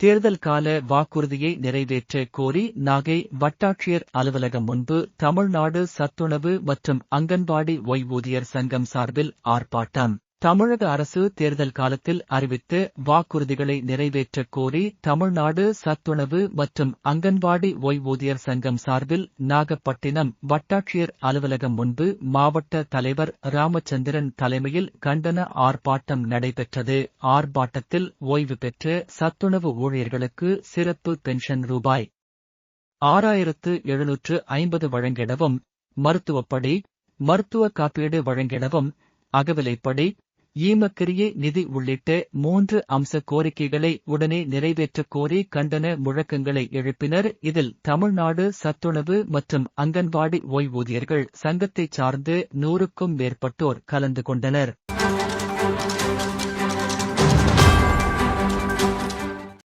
தேர்தல் கால வாக்குறுதியை நிறைவேற்ற கோரி நாகை வட்டாட்சியர் அலுவலகம் முன்பு தமிழ்நாடு சத்துணவு மற்றும் அங்கன்வாடி ஓய்வூதியர் சங்கம் சார்பில் ஆர்ப்பாட்டம். தமிழக அரசு தேர்தல் காலத்தில் அறிவித்த வாக்குறுதிகளை நிறைவேற்றக் கோரி தமிழ்நாடு சத்துணவு மற்றும் அங்கன்வாடி ஓய்வூதியர் சங்கம் சார்பில் நாகப்பட்டினம் வட்டாட்சியர் அலுவலகம் முன்பு மாவட்ட தலைவர் ராமச்சந்திரன் தலைமையில் கண்டன ஆர்ப்பாட்டம் நடைபெற்றது. ஆர்ப்பாட்டத்தில் ஓய்வு பெற்ற சத்துணவு ஊழியர்களுக்கு சிறப்பு பென்ஷன் ரூபாய் ஆறாயிரத்து எழுநூற்று ஐம்பது வழங்கிடவும் மருத்துவப்படி மருத்துவ காப்பீடு வழங்கிடவும் அகவிலைப்படி ஈமக்கரிய நிதி உள்ளிட்ட மூன்று அம்ச கோரிக்கைகளை உடனே நிறைவேற்றக் கோரி கண்டன முழக்கங்களை எழுப்பினர். இதில் தமிழ்நாடு சத்துணவு மற்றும் அங்கன்வாடி ஓய்வூதியர்கள் சங்கத்தைச் சார்ந்து நூறுக்கும் மேற்பட்டோர் கலந்து கொண்டனர்.